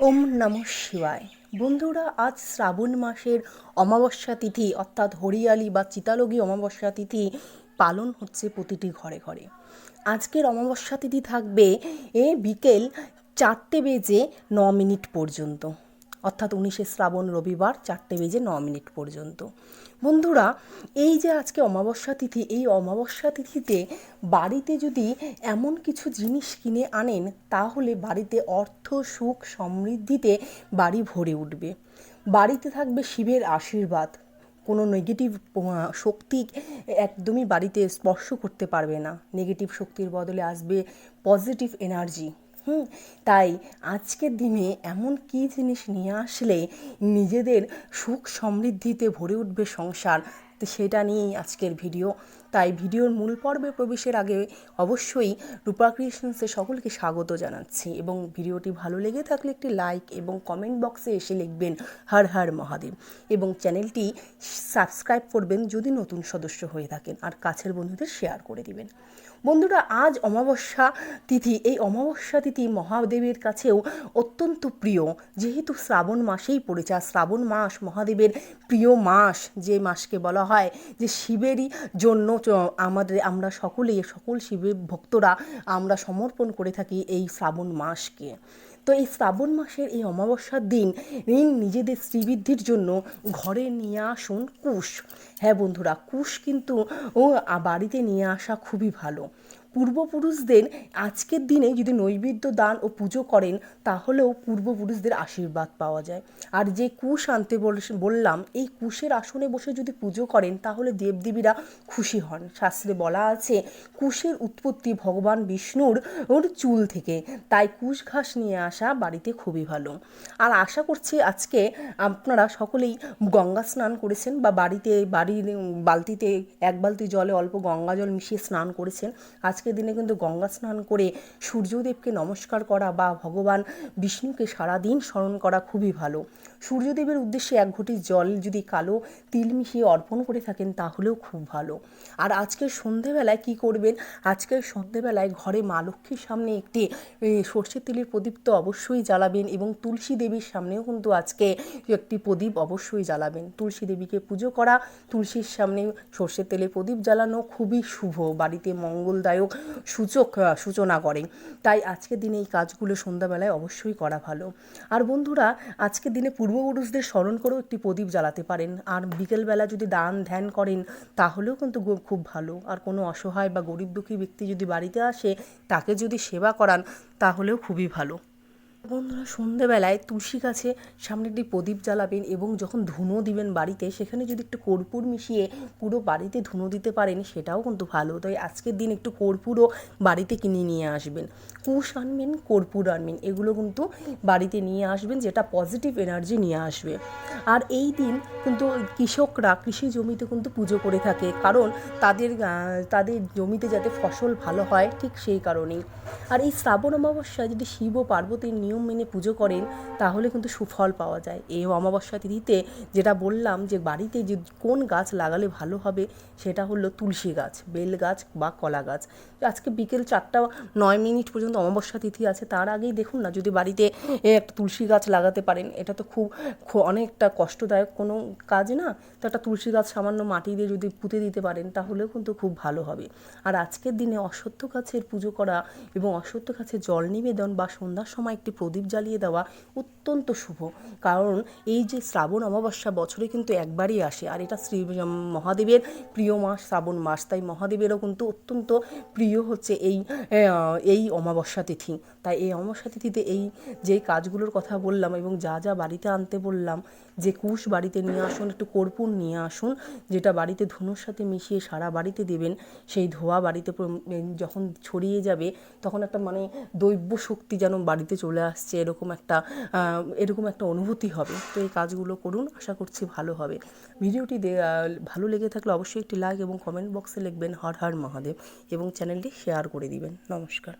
ওম নম শিবায়। বন্ধুরা, আজ শ্রাবণ মাসের অমাবস্যা তিথি, অর্থাৎ হরিয়ালি বা চিতালগী অমাবস্যা তিথি পালন হচ্ছে প্রতিটি ঘরে ঘরে। আজকের অমাবস্যা তিথি থাকবে এ বিকেল চারটে বেজে ন মিনিট পর্যন্ত। অর্থাৎ উনিশে শ্রাবণ রবিবার চারটে বেজে ন মিনিট পর্যন্ত। বন্ধুরা, এই যে আজকে অমাবস্যা তিথি, এই অমাবস্যা তিথিতে বাড়িতে যদি এমন কিছু জিনিস কিনে আনেন, তাহলে বাড়িতে অর্থ, সুখ সমৃদ্ধিতে বাড়ি ভরে উঠবে। বাড়িতে থাকবে শিবের আশীর্বাদ। কোনো নেগেটিভ শক্তি একদমই বাড়িতে স্পর্শ করতে পারবে না। নেগেটিভ শক্তির বদলে আসবে পজিটিভ এনার্জি হুম, তাই আজকের দিনে এমন কী জিনিস নিয়ে আসলে নিজেদের সুখ সমৃদ্ধিতে ভরে উঠবে সংসার, তো সেটা নিয়েই আজকের ভিডিও। তাই ভিডিওর মূল পর্বে প্রবেশের আগে অবশ্যই রূপা ক্রিয়েশনসে সকলকে স্বাগত জানাচ্ছি এবং ভিডিওটি ভালো লেগে থাকলে একটি লাইক এবং কমেন্ট বক্সে এসে লিখবেন হর হর মহাদেব এবং চ্যানেলটি সাবস্ক্রাইব করবেন যদি নতুন সদস্য হয়ে থাকেন আর কাছের বন্ধুদের শেয়ার করে দিবেন। বন্ধুরা, আজ অমাবস্যা তিথি। এই অমাবস্যা তিথি মহাদেবের কাছেও অত্যন্ত প্রিয়। যেহেতু শ্রাবণ মাসেই পড়েছে, আর শ্রাবণ মাস মহাদেবের প্রিয় মাস যে মাসকে বলা হয়, যে শিবেরই জন্য আমাদের, আমরা সকলেই, সকল শিবের ভক্তরা আমরা সমর্পণ করে থাকি এই শ্রাবণ মাসকে। তো এই শ্রাবণ মাসের এই অমাবস্যার দিন ঋণ নিজেদের শ্রীবৃদ্ধির জন্য ঘরে নিয়ে আসুন কুশ। হ্যাঁ বন্ধুরা, কুশ কিন্তু, ও বাড়িতে নিয়ে আসা খুবই ভালো। পূর্বপুরুষদের আজকের দিনে যদি নৈবেদ্য দান ও পুজো করেন, তাহলেও পূর্বপুরুষদের আশীর্বাদ পাওয়া যায়। আর যে কুশ আনতে বললাম, এই কুশের আসনে বসে যদি পুজো করেন, তাহলে দেবদেবীরা খুশি হন। শাস্ত্রে বলা আছে, কুশের উৎপত্তি ভগবান বিষ্ণুর ওর চুল থেকে। তাই কুশ ঘাস নিয়ে আসা বাড়িতে খুবই ভালো। আর আশা করছি আজকে আপনারা সকলেই গঙ্গা স্নান করেছেন বা বাড়িতে, বাড়ির বালতিতে, এক বালতি জলে অল্প গঙ্গা জল মিশিয়ে স্নান করেছেন। আজকে আজকের দিনে কিন্তু গঙ্গা স্নান করে সূর্যদেবকে নমস্কার করা বা ভগবান বিষ্ণুকে সারাদিন স্মরণ করা খুবই ভালো। সূর্যদেবের উদ্দেশ্যে এক ঘটি জল যদি কালো তিল মিশিয়ে অর্পণ করে থাকেন তাহলেও খুব ভালো। আর আজকের সন্ধেবেলায় কি করবেন? আজকের সন্ধেবেলায় ঘরে মা লক্ষ্মীর সামনে একটি সর্ষের তেলের প্রদীপ তো অবশ্যই জ্বালাবেন এবং তুলসী দেবীর সামনেও কিন্তু আজকে একটি প্রদীপ অবশ্যই জ্বালাবেন। তুলসী দেবীকে পুজো করা, তুলসীর সামনে সর্ষের তেলের প্রদীপ জ্বালানো খুবই শুভ। বাড়িতে মঙ্গলদায়ক সূচক সূচনা করে। তাই আজকের দিনে এই কাজগুলো সন্ধ্যাবেলায় অবশ্যই করা ভালো। আর বন্ধুরা, আজকের দিনে পূর্বপুরুষদের স্মরণ করেও একটি প্রদীপ জ্বালাতে পারেন। আর বিকেলবেলা যদি দান ধ্যান করেন, তাহলেও কিন্তু খুব ভালো। আর কোনো অসহায় বা গরিব দুঃখী ব্যক্তি যদি বাড়িতে আসে, তাকে যদি সেবা করান, তাহলেও খুবই ভালো। বন্ধুরা, সন্ধেবেলায় তুলসী গাছে সামনে একটি প্রদীপ জ্বালাবেন এবং যখন ধুনো দিবেন বাড়িতে, সেখানে যদি একটু কর্পূর মিশিয়ে পুরো বাড়িতে ধুনো দিতে পারেন, সেটাও কিন্তু ভালো। তাই আজকের দিন একটু কর্পূরও বাড়িতে কিনে নিয়ে আসবেন। কুশ আনবেন, কর্পূর আনবেন, এগুলো কিন্তু বাড়িতে নিয়ে আসবেন, যেটা পজিটিভ এনার্জি নিয়ে আসবে। আর এই দিন কিন্তু কৃষকরা কৃষি জমিতে কিন্তু পুজো করে থাকে, কারণ তাদের তাদের জমিতে যাতে ফসল ভালো হয়, ঠিক সেই কারণেই। আর এই শ্রাবণ অমাবস্যায় যদি শিব পার্বতীর নিয়ম মেনে পুজো করেন, তাহলে কিন্তু সুফল পাওয়া যায়। এই অমাবস্যা তিথিতে যেটা বললাম যে বাড়িতে যে কোন গাছ লাগালে ভালো হবে, সেটা হলো তুলসী গাছ, বেল গাছ বা কলা গাছ। আজকে বিকেল চারটা নয় মিনিট পর্যন্ত অমাবস্যা তিথি আছে, তার আগেই দেখুন না, যদি বাড়িতে একটা তুলসী গাছ লাগাতে পারেন, এটা তো খুব অনেকটা কষ্টদায়ক কোনো কাজ না। তো একটা তুলসী গাছ সামান্য মাটি দিয়ে যদি পুঁতে দিতে পারেন, তাহলেও কিন্তু খুব ভালো হবে। আর আজকের দিনে অশ্বত্থ গাছের পুজো করা এবং অশ্বত্থ গাছে জল নিবেদন বা সন্ধ্যার সময় একটি প্রদীপ জ্বালিয়ে দেওয়া অত্যন্ত শুভ। কারণ এই যে শ্রাবণ অমাবস্যা বছরে কিন্তু একবারই আসে। আর এটা শ্রী মহাদেবের প্রিয় মাস, শ্রাবণ মাস। তাই মহাদেবেরও কিন্তু অত্যন্ত প্রিয় হচ্ছে এই এই অমাবস্যা তিথি। তাই এই অমাবস্যা তিথিতে এই যে কাজগুলোর কথা বললাম এবং যা যা বাড়িতে আনতে বললাম, যে কুশ বাড়িতে নিয়ে আসুন, একটু কর্পূর নিয়ে আসুন, যেটা বাড়িতে ধনুর সাথে মিশিয়ে সারা বাড়িতে দেবেন, সেই ধোয়া বাড়িতে যখন ছড়িয়ে যাবে, তখন একটা মানে দৈব্য শক্তি যেন বাড়িতে চলে আসছে, এরকম একটা এরকম একটা অনুভূতি হবে। তো এই কাজগুলো করুন, আশা করছি ভালো হবে। ভিডিওটি ভালো লেগে থাকলে অবশ্যই একটি লাইক এবং কমেন্ট বক্সে লিখবেন, হর হর মহাদেব এবং চ্যানেলটি শেয়ার করে দিবেন। নমস্কার।